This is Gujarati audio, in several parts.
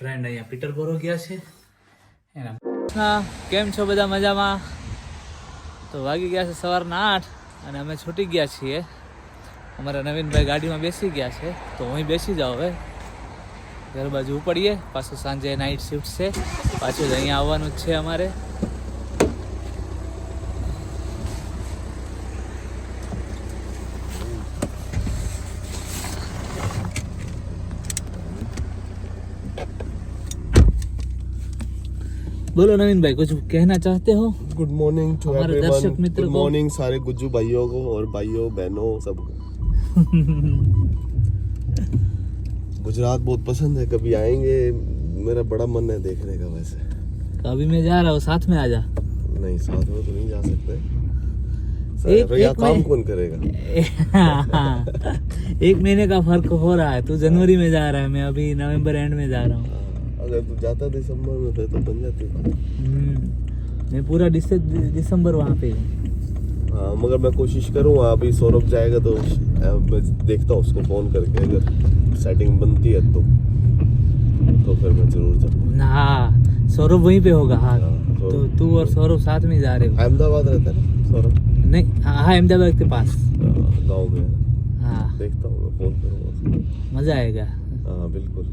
ફ્રેન્ડ અહીંયા પીટરબોરો ગયા છે. એના કેમ છો બધા મજામાં? તો વાગી ગયા છે સવારના આઠ અને અમે છૂટી ગયા છીએ. અમારા નવીનભાઈ ગાડીમાં બેસી ગયા છે. તો હું બેસી જાઉં હવે. ઘર બાજુ ઉપડીએ. પાછું સાંજે નાઇટ શિફ્ટ છે. પાછું અહીંયા આવવાનું જ છે અમારે. बोलो नवीन भाई कुछ कहना चाहते हो? गुड मॉर्निंग टू हमारे दर्शक मित्र गुड मॉर्निंग सारे गुज्जू भाइयों को और भाइयों बहनों सबको गुजरात बहुत पसंद है कभी आएँगे मेरा बड़ा मन है देखने का वैसे। तो अभी मैं जा रहा हूँ साथ में आ जा। नहीं साथ में तो नहीं जा सकते। एक- तो एक काम कौन करेगा? एक महीने का फ़र्क हो रहा है तू जनवरी में जा रहा है मैं अभी नवंबर एंड में जा रहा हाँ, अगर तू जाता दिसंबर में फिर तो बन जाती। बात। हम्म, मैं पूरा दिसंबर वहाँ पे। हाँ मगर मैं कोशिश करूँगा अभी सौरभ जाएगा तो मैं देखता हूँ उसको फ़ोन करके अगर सेटिंग बनती है तो। तो फिर मैं ज़रूर जाऊँगा। हाँ सौरभ वहीं पे होगा हाँ। हाँ, तो तू और सौरभ साथ में जा रहे हो। अहमदाबाद रहता है सौरभ? नहीं हाँ हाँ, अहमदाबाद के पास। गाँव में हाँ। देखता हूँ फ़ोन करूँगा। मज़ा आएगा। हाँ बिल्कुल।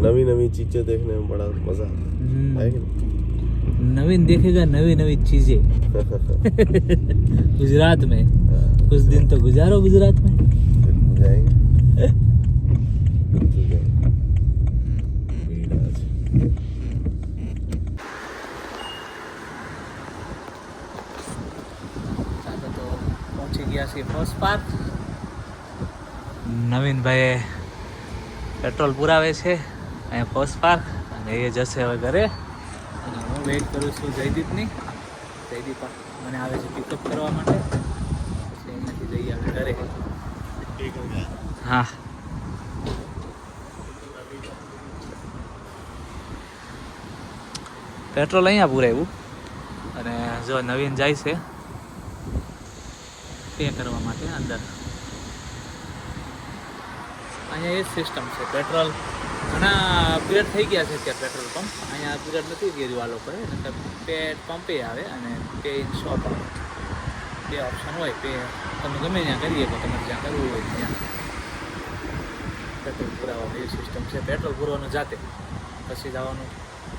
नवी नवी चीजें देखने में बड़ा मजा आता हम्म, है है कि नहीं? नवीन देखेगा नवी नवी चीजें गुजरात में हाँ, कुछ दिन तो गुजारो गुजरात में बिल्कुल जाएंगे बिल्कुल जाएंगे भीड़ आज। ચાલો તો પહોંચી ગયા છીએ ફર્સ્ટ પાર્ક નવીનભાઈ પેટ્રોલ પુરાવે છે અહીંયા ફર્સ્ટ પાર્ક અને એ જશે હવે ઘરે. અને હું વેઇટ કરું છું જયદીપની. જયદીપ મને આવે છે પિકઅપ કરવા માટે. પછી એમાંથી જઈએ અમે ઘરે. હા. પેટ્રોલ અહીંયા પૂરાવ્યું અને જો નવીન જાય છે પે કરવા માટે અંદર. અહીંયા એ જ સિસ્ટમ છે, પેટ્રોલ ઘણા અપગ્રેડ થઈ ગયા છે ત્યાં પેટ્રોલ પંપ. અહીંયા અપગ્રેડ નથી કર્યું આ લોકોએ. પે પંપે આવે અને પે ઇન શોપ આવે. બે ઓપ્શન હોય પે તમે ગમે ત્યાં કરીએ તો તમારે જ્યાં કરવું હોય ત્યાં પેટ્રોલ પુરાવાનું એવી સિસ્ટમ છે. પેટ્રોલ પુરવાનું જાતે. પછી જવાનું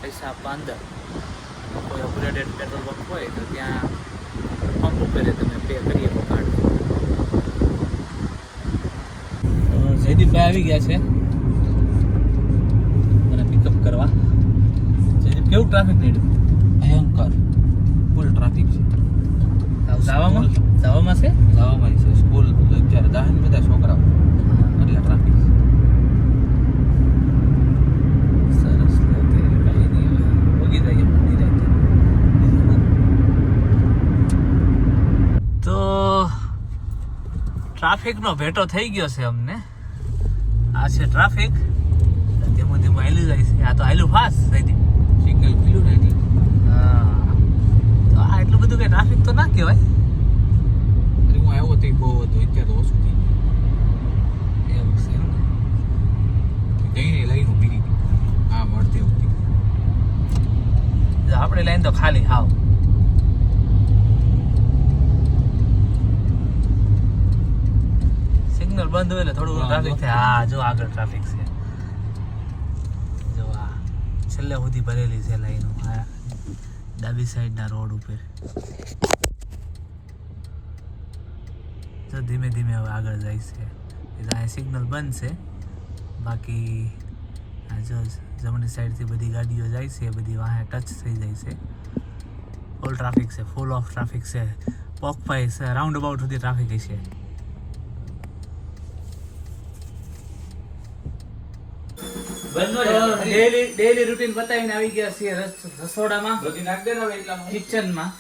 પૈસા આપવા અંદર. કોઈ અપગ્રેડેડ પેટ્રોલ પંપ હોય તો ત્યાં પંપ ઉપર તમે પે કરી શકો કાર્ડ જયદીપભાઈ આવી ગયા છે મને પિકઅપ કરવા જયદીપ કેવું ટ્રાફિક રેડ ભયંકર. ફૂલ ટ્રાફિક છે. જવામાં? જાવામાં છે? જવામાં છે. સ્કૂલ અત્યારે દાહન બધા છોકરાઓ. એટલે ટ્રાફિક સરસ તો ટ્રાફિકનો ભેટો થઈ ગયો છે અમને. આ છે ટ્રાફિક ધીમું ધીમું હાલ્યું જાય છે. આ તો હાલ્યું ફાસ્ટ થઈ સિગ્નલ ખુલ્યું ને હા. તો આ એટલું બધું કે ટ્રાફિક તો ના કહેવાય? એટલે હું આવ્યો તો બહુ હતું અત્યારે તો ઓછું થઈ એવું છે એમ ને. ગયું જઈને લઈને ઊભી રહી હા મળતી ઊભી આપણે લાઈન તો ખાલી હાવ. સિગ્નલ બંધ હોય એટલે થોડું ટ્રાફિક થાય. હા જો આગળ ટ્રાફિક છે. છેલ્લે સુધી ભરેલી છે લાઈનો. ડાબી સાઈડના રોડ ઉપર. જો ધીમે ધીમે હવે આગળ જાય છે. એટલે સિગ્નલ બંધ છે બાકી જો જમણી સાઈડથી બધી ગાડીઓ જાય છે બધી વાહે ટચ થઈ જાય છે. ફૂલ ટ્રાફિક છે ફૂલ ઓફ ટ્રાફિક છે. પોકપાઈ છે રાઉન્ડ અબાઉટ સુધી ટ્રાફિક છે ડેલી ડેલી રૂટીન બતાવીને આવી ગયા છીએ રસોડામાં. બધી નાખ દે હવે એટલામાં. કિચનમાં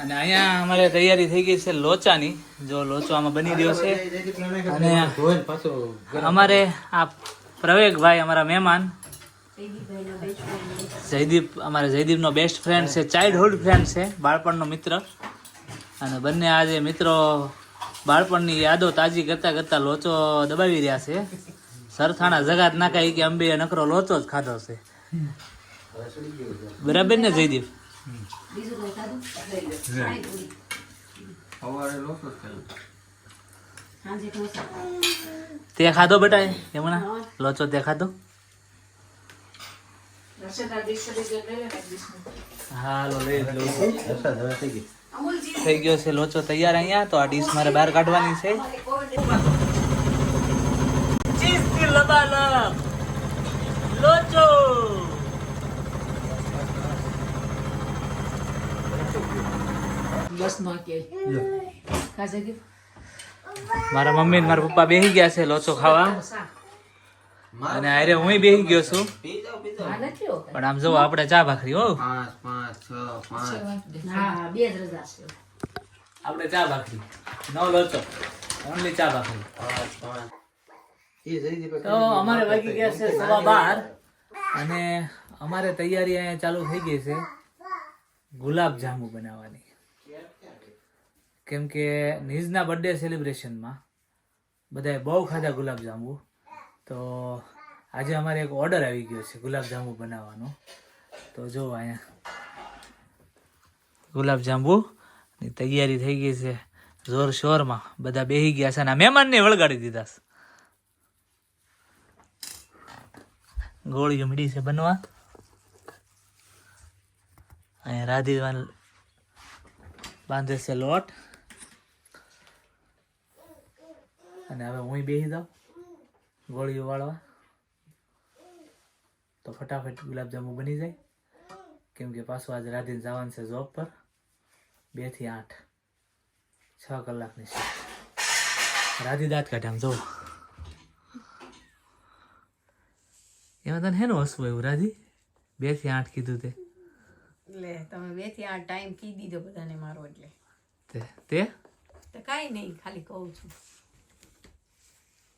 અને અહીંયા અમારે તૈયારી થઈ ગઈ છે લોચાની. જો લોચો આમાં બની રહ્યો છે. અને અમારે આ પ્રવેગભાઈ અમારા મહેમાન. જયદીપ અમારા જયદીપનો બેસ્ટ ફ્રેન્ડ છે ચાઇલ્ડહુડ ફ્રેન્ડ છે બાળપણનો મિત્ર. અને બંને આજે મિત્રો બાળપણની યાદો તાજી કરતા કરતા લોચો દબાવી રહ્યા છે. સરથાણા જગાત નાખાય કે અંબે નકરો લોચો જ ખાધો છે. બરાબર ને, જયદીપ? તે ખાધો બેટા યમુના લોચો તે ખાધો? હાલો, લઈ લઉં થઈ ગયો છે લોચો તૈયાર અહીંયા, તો આ ડીશ મારે બહાર કાઢવાની છે. બસમાં કે ખાશે કે મારા મમ્મી ને મારા પપ્પા બેસી ગયા છે લોચો ખાવા. અને અરે હું બેસી ગયો છું. પી જાઓ પી જાઓ. હા નથી હોતા. પણ આમ જો આપણે ચા ભાખરી હો. આપણે ચા ભાખરી. નો લોચો ઓનલી ચા ભાખરી. તો અમારે વાગી ગયા છે સવા બાર. અને અમારે તૈયારી અહીંયા ચાલુ થઈ ગઈ છે. ગુલાબ જાંબુ બનાવવાની. કેમ કે નિઝના બર્થડે સેલિબ્રેશનમાં બધાએ બહુ ખાધા ગુલાબ જાંબુ તો આજે અમારે એક ઓર્ડર આવી ગયો છે ગુલાબજાંબુ બનાવવાનો. તો જો અહીંયા ગુલાબ જાંબુ ની તૈયારી થઈ ગઈ છે જોર શોરમાં. બધા બેહી ગયા છે અને મહેમાનને વળગાડી દીધા છે. ગોળી મીડી છે બનવા. અહીંયા રાધીવાન બાંધે છે લોટ. અને હવે હું બેસી દઉં ગોળીઓ વાળવા. તો ફટાફટ ગુલાબજાંબુ બની જાય. કેમ કે પાછું આજે રાધીને જવાનું છે જોબ પર. બેથી આઠ છ કલાકની છે રાધી દાંત કાઢે આમ જોવો એમાં તને હેનું હસવું એવું રાધી? બેથી આઠ કીધું તે. એટલે તમે બેથી આઠ ટાઈમ કી દીધો બધાને મારો એટલે. તે? તે કાંઈ નહીં ખાલી કહું છું.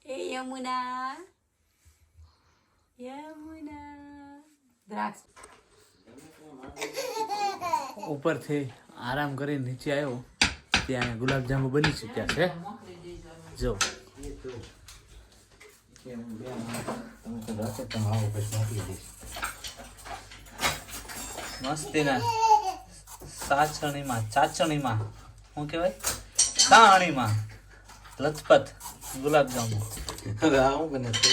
એ યમુના યમુના દ્રાક્ષ ઉપરથી આરામ કરી નીચે આવ્યો. ત્યાં ગુલાબજાંબુ બની ચૂક્યા છે. જો. મસ્તીના સાચણીમાં ચાચણીમાં. શું કહેવાય? સાણીમાં લથપથ ગુલાબજાંબુ. હવે આ હું બને છે?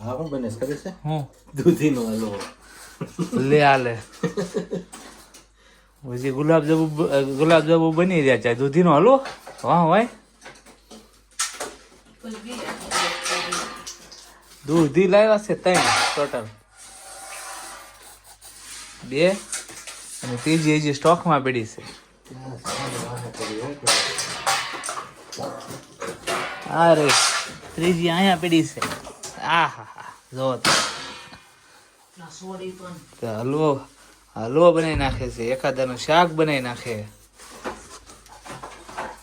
આ હું બને કરે છે? હું? દૂધીનો હલવો. લે આલે પછી ગુલાબજાંબુ ગુલાબજાંબુ બની રહ્યા છે. દૂધીનો હલવો? વાહ હોય દૂધી લાવ્યા છે ત્રણ ટોટલ બે અને ત્રીજી હજી સ્ટોકમાં પડી છે. અરે ત્રીજી અહીંયા પડી છે. આ હા હા જો હલવો હલવો બનાવી નાખે છે એકાદાનું શાક બનાવી નાખે.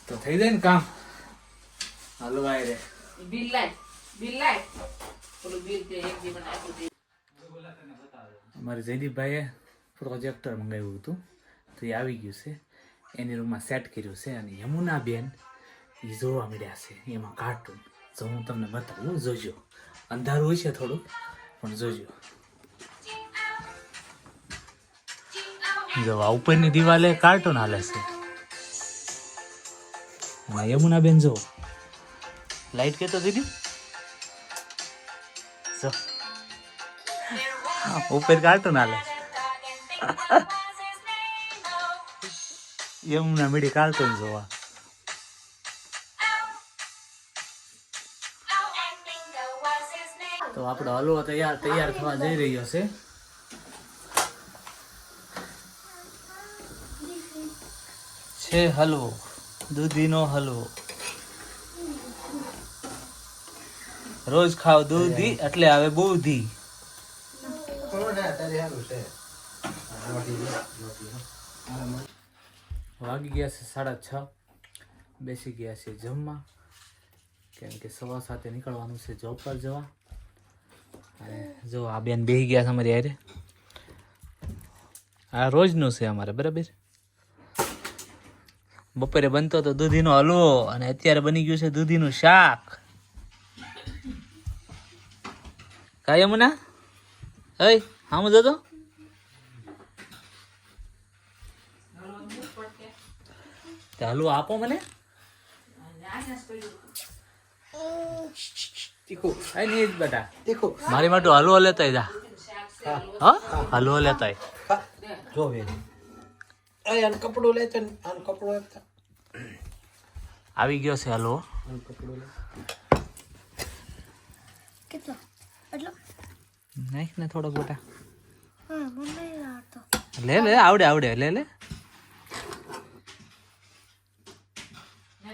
તો થઈ જાય ને કામ? હલવાય રે. અમારે જયદીપભાઈએ પ્રોજેક્ટર મંગાવ્યું હતું. તો એ આવી ગયું છે. એની રૂમમાં સેટ કર્યું છે અને યમુના બેન એ જોવા મળ્યા છે. એમાં કાર્ટૂન તો હું તમને બતાવું જોજો. અંધારું હોય છે થોડું પણ જોજો. જો ઉપરની દિવાલે કાર્ટૂન હાલે છે. હા યમુના બેન જો લાઈટ કેતો દીધી? જો. ઉપર કાર્ટૂન હાલે યમુના મીડી કાર્ટૂન જોવા. તો આપણો હલવો તૈયાર તૈયાર થવા જઈ રહ્યો છે. છે હલવો, દૂધીનો હલવો. રોજ ખાવ દૂધી, એટલે આવે બુધી. વાગી ગયા છે સાડા છ. બેસી ગયા છે જમવા. કેમ કે સવા સાથે નીકળવાનું છે જોબ પર જવા. જો આ બેન બેસી ગયા છે અમારી હારે. આ રોજનું છે અમારે, બરાબર? બપોરે બનતો તો દૂધીનો હલવો અને અત્યારે બની ગયું છે દૂધીનું શાક. કાયમ ના હે હા હામું જતો? હલવો આપો મને. આઈ નહીં તીખું. મારી માટે હલવો લેતા જા. હા. હલવો લેતા. જો બે કપડું લેતો કપડું આપતા. આવી ગયો છે હલવો આનું કેટલો? એટલો નાખ ને થોડો ગોટા લે લે આવડે આવડે. લે લે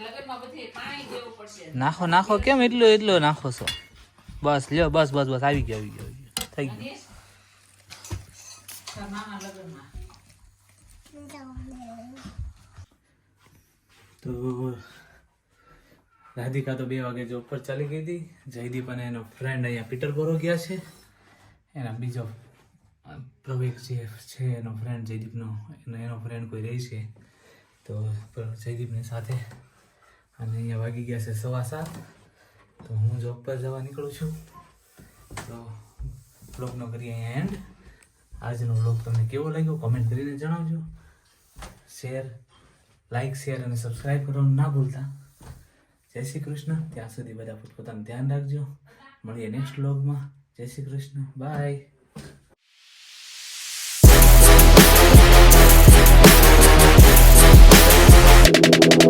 લગનમાં બધી પાણી દેવું પડશે નાખો નાખો કેમ એટલો એટલો નાખો છો? બસ, લ્યો, બસ બસ બસ, આવી ગયો આવી ગયો થઈ ગયો. તો રાધિકા તો બે વાગે જો ઉપર ચાલી ગઈ હતી. જયદીપ અને એનો ફ્રેન્ડ અહીંયા પીટર બોરો ગયા છે. એના બીજો પ્રવેક જે છે, એનો ફ્રેન્ડ જયદીપનો, એનો ફ્રેન્ડ કોઈ રહી છે. તો જયદીપની સાથે અને અહીંયા વાગી ગયા છે સવા સાત. તો હું જોબ પર જવા નીકળું છું. તો બ્લોગનો કરીએ અહીંયા એન્ડ આજનો બ્લોગ તમને કેવો લાગ્યો કોમેન્ટ કરીને જણાવજો. શેર લાઈક શેર અને સબસ્ક્રાઈબ કરવાનું ના ભૂલતા. જય શ્રી કૃષ્ણ. ત્યાં સુધી બધા પોતપોતાનું ધ્યાન રાખજો. મળીએ નેક્સ્ટ બ્લોગમાં જય શ્રી કૃષ્ણ. બાય